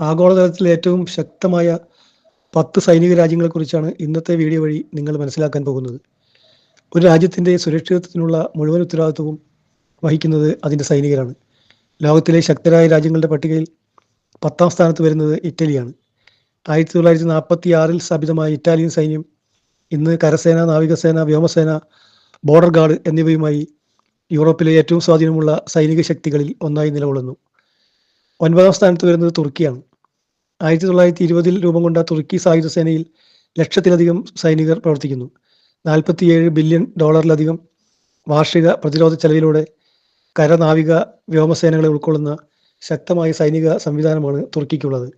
ആഗോളതലത്തിലെ ഏറ്റവും ശക്തമായ പത്ത് സൈനിക രാജ്യങ്ങളെക്കുറിച്ചാണ് ഇന്നത്തെ വീഡിയോ വഴി നിങ്ങൾ മനസ്സിലാക്കാൻ പോകുന്നത്. ഒരു രാജ്യത്തിന്റെ സുരക്ഷിതത്വത്തിനുള്ള മുഴുവൻ ഉത്തരവാദിത്വവും വഹിക്കുന്നത് അതിന്റെ സൈനികരാണ്. ലോകത്തിലെ ശക്തരായ രാജ്യങ്ങളുടെ പട്ടികയിൽ പത്താം സ്ഥാനത്ത് വരുന്നത് ഇറ്റലിയാണ്. ആയിരത്തി തൊള്ളായിരത്തി നാൽപ്പത്തി ആറിൽ സ്ഥാപിതമായ ഇറ്റാലിയൻ സൈന്യം ഇന്ന് കരസേന നാവികസേന വ്യോമസേന ബോർഡർ ഗാർഡ് എന്നിവയുമായി യൂറോപ്പിലെ ഏറ്റവും സ്വാധീനമുള്ള സൈനിക ശക്തികളിൽ ഒന്നായി നിലകൊള്ളുന്നു. ഒൻപതാം സ്ഥാനത്ത് വരുന്നത് തുർക്കിയാണ്. ആയിരത്തി തൊള്ളായിരത്തി ഇരുപതിൽ രൂപം കൊണ്ട തുർക്കി സായുധ സേനയിൽ ലക്ഷത്തിലധികം സൈനികർ പ്രവർത്തിക്കുന്നു. നാൽപ്പത്തിയേഴ് ബില്യൺ ഡോളറിലധികം വാർഷിക പ്രതിരോധ ചെലവിലൂടെ കരനാവിക വ്യോമസേനകളെ ഉൾക്കൊള്ളുന്ന ശക്തമായ സൈനിക സംവിധാനമാണ് തുർക്കിക്കുള്ളത്.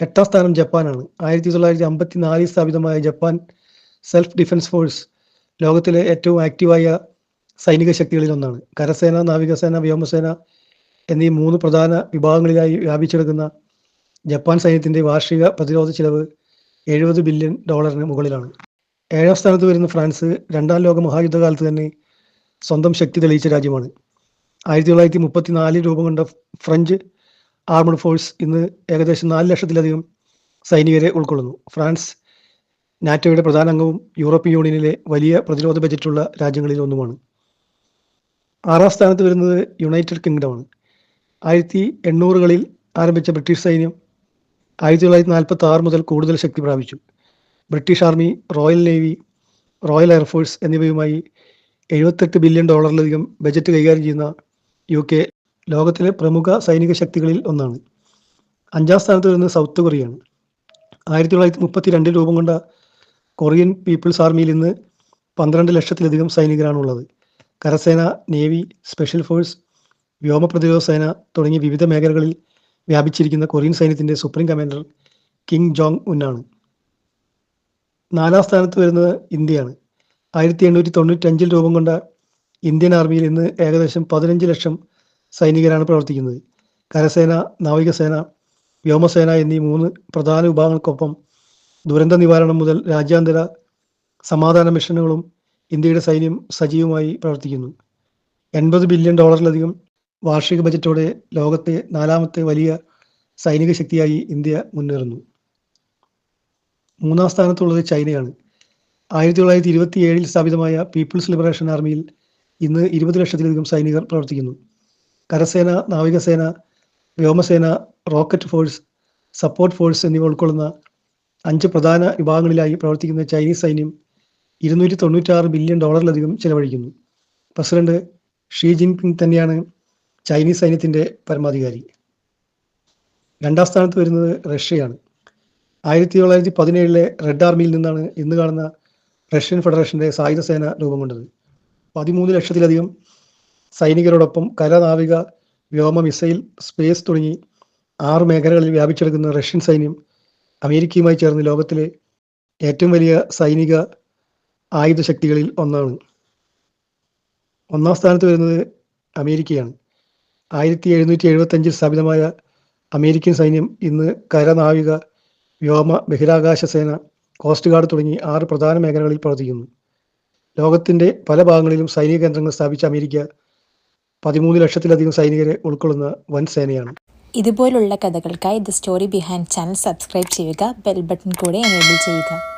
എട്ടാം സ്ഥാനം ജപ്പാനാണ്. ആയിരത്തി തൊള്ളായിരത്തി അമ്പത്തി നാലിൽ സ്ഥാപിതമായ ജപ്പാൻ സെൽഫ് ഡിഫൻസ് ഫോഴ്സ് ലോകത്തിലെ ഏറ്റവും ആക്റ്റീവായ സൈനിക ശക്തികളിൽ ഒന്നാണ്. കരസേന നാവികസേന വ്യോമസേന എന്നീ മൂന്ന് പ്രധാന വിഭാഗങ്ങളിലായി വ്യാപിച്ചെടുക്കുന്ന ജപ്പാൻ സൈന്യത്തിന്റെ വാർഷിക പ്രതിരോധ ചിലവ് എഴുപത് ബില്യൺ ഡോളറിന് മുകളിലാണ്. ഏഴാം സ്ഥാനത്ത് വരുന്ന ഫ്രാൻസ് രണ്ടാം ലോക മഹായുദ്ധകാലത്ത് തന്നെ സ്വന്തം ശക്തി തെളിയിച്ച രാജ്യമാണ്. ആയിരത്തി തൊള്ളായിരത്തി മുപ്പത്തി നാലിൽ രൂപം കൊണ്ട ഫ്രഞ്ച് ആർമഡ് ഫോഴ്സ് ഇന്ന് ഏകദേശം നാല് ലക്ഷത്തിലധികം സൈനികരെ ഉൾക്കൊള്ളുന്നു. ഫ്രാൻസ് നാറ്റോയുടെ പ്രധാന അംഗവും യൂറോപ്യൻ യൂണിയനിലെ വലിയ പ്രതിരോധ ബജറ്റുള്ള രാജ്യങ്ങളിൽ ഒന്നുമാണ്. ആറാം സ്ഥാനത്ത് വരുന്നത് യുണൈറ്റഡ് കിങ്ഡമാണ്. ആയിരത്തി എണ്ണൂറുകളിൽ ആരംഭിച്ച ബ്രിട്ടീഷ് സൈന്യം ആയിരത്തി തൊള്ളായിരത്തി നാൽപ്പത്തി ആറ് മുതൽ കൂടുതൽ ശക്തി പ്രാപിച്ചു. British army royal navy royal air force എന്നിവയുമായി എഴുപത്തെട്ട് ബില്യൺ ഡോളറിലധികം ബജറ്റ് കൈകാര്യം ചെയ്യുന്ന യു കെ ലോകത്തിലെ പ്രമുഖ സൈനിക ശക്തികളിൽ ഒന്നാണ്. അഞ്ചാം സ്ഥാനത്ത് വരുന്നത് സൗത്ത് കൊറിയയാണ്. ആയിരത്തി തൊള്ളായിരത്തി മുപ്പത്തി രണ്ടിൽ രൂപം കൊണ്ട കൊറിയൻ പീപ്പിൾസ് ആർമിയിൽ ഇന്ന് പന്ത്രണ്ട് ലക്ഷത്തിലധികം സൈനികരാണുള്ളത്. കരസേന നേവി സ്പെഷ്യൽ ഫോഴ്സ് വ്യോമ പ്രതിരോധ സേന തുടങ്ങിയ വിവിധ മേഖലകളിൽ വ്യാപിച്ചിരിക്കുന്ന കൊറിയൻ സൈന്യത്തിന്റെ സുപ്രീം കമാൻഡർ കിങ് ജോങ് ഉന്നാണ്. നാലാം സ്ഥാനത്ത് വരുന്നത് ഇന്ത്യയാണ്. ആയിരത്തി എണ്ണൂറ്റി തൊണ്ണൂറ്റഞ്ചിൽ രൂപം കൊണ്ട ഇന്ത്യൻ ആർമിയിൽ ഇന്ന് ഏകദേശം പതിനഞ്ച് ലക്ഷം സൈനികരാണ് പ്രവർത്തിക്കുന്നത്. കരസേന നാവികസേന വ്യോമസേന എന്നീ മൂന്ന് പ്രധാന വിഭാഗങ്ങൾക്കൊപ്പം ദുരന്ത നിവാരണം മുതൽ രാജ്യാന്തര സമാധാന മിഷനുകളും ഇന്ത്യയുടെ സൈന്യം സജീവമായി പ്രവർത്തിക്കുന്നു. എൺപത് ബില്യൺ ഡോളറിലധികം വാർഷിക ബജറ്റോടെ ലോകത്തെ നാലാമത്തെ വലിയ സൈനിക ശക്തിയായി ഇന്ത്യ മുന്നേറുന്നു. മൂന്നാം സ്ഥാനത്തുള്ളത് ചൈനയാണ്. ആയിരത്തി തൊള്ളായിരത്തി ഇരുപത്തി ഏഴിൽ സ്ഥാപിതമായ പീപ്പിൾസ് ലിബറേഷൻ ആർമിയിൽ ഇന്ന് ഇരുപത് ലക്ഷത്തിലധികം സൈനികർ പ്രവർത്തിക്കുന്നു. കരസേന നാവികസേന വ്യോമസേന റോക്കറ്റ് ഫോഴ്സ് സപ്പോർട്ട് ഫോഴ്സ് എന്നിവ ഉൾക്കൊള്ളുന്ന അഞ്ച് പ്രധാന വിഭാഗങ്ങളിലായി പ്രവർത്തിക്കുന്ന ചൈനീസ് സൈന്യം ഇരുന്നൂറ്റി തൊണ്ണൂറ്റാറ് ബില്യൺ ഡോളറിലധികം ചെലവഴിക്കുന്നു. പ്രസിഡന്റ് ഷീ ജിൻപിങ് തന്നെയാണ് ചൈനീസ് സൈന്യത്തിന്റെ പരമാധികാരി. രണ്ടാം സ്ഥാനത്ത് വരുന്നത് റഷ്യയാണ്. ആയിരത്തി തൊള്ളായിരത്തി പതിനേഴിലെ റെഡ് ആർമിയിൽ നിന്നാണ് ഇന്ന് കാണുന്ന റഷ്യൻ ഫെഡറേഷന്റെ സായുധ സേന രൂപം കൊണ്ടത്. പതിമൂന്ന് ലക്ഷത്തിലധികം സൈനികരോടൊപ്പം കരനാവിക വ്യോമ മിസൈൽ സ്പേസ് തുടങ്ങി ആറ് മേഖലകളിൽ വ്യാപിച്ചെടുക്കുന്ന റഷ്യൻ സൈന്യം അമേരിക്കയുമായി ചേർന്ന് ലോകത്തിലെ ഏറ്റവും വലിയ സൈനിക ആയുധ ശക്തികളിൽ ഒന്നാണ്. ഒന്നാം സ്ഥാനത്ത് വരുന്നത് അമേരിക്കയാണ്. ആയിരത്തി എഴുന്നൂറ്റി എഴുപത്തഞ്ചിൽ സ്ഥാപിതമായ അമേരിക്കൻ സൈന്യം ഇന്ന് കരനാവിക വ്യോമ ബഹിരാകാശ സേന കോസ്റ്റ് ഗാർഡ് തുടങ്ങി ആറ് പ്രധാന മേഖലകളിൽ പ്രവർത്തിക്കുന്നു. ലോകത്തിന്റെ പല ഭാഗങ്ങളിലും സൈനിക കേന്ദ്രങ്ങൾ സ്ഥാപിച്ച അമേരിക്ക പതിമൂന്ന് ലക്ഷത്തിലധികം സൈനികരെ ഉൾക്കൊള്ളുന്ന വൻ സേനയാണ്. ഇതുപോലുള്ള കഥകൾക്കായി the story behind channel subscribe ചെയ്യുക ബെൽ ബട്ടൺ കൂടെ എനേബിൾ ചെയ്യുക.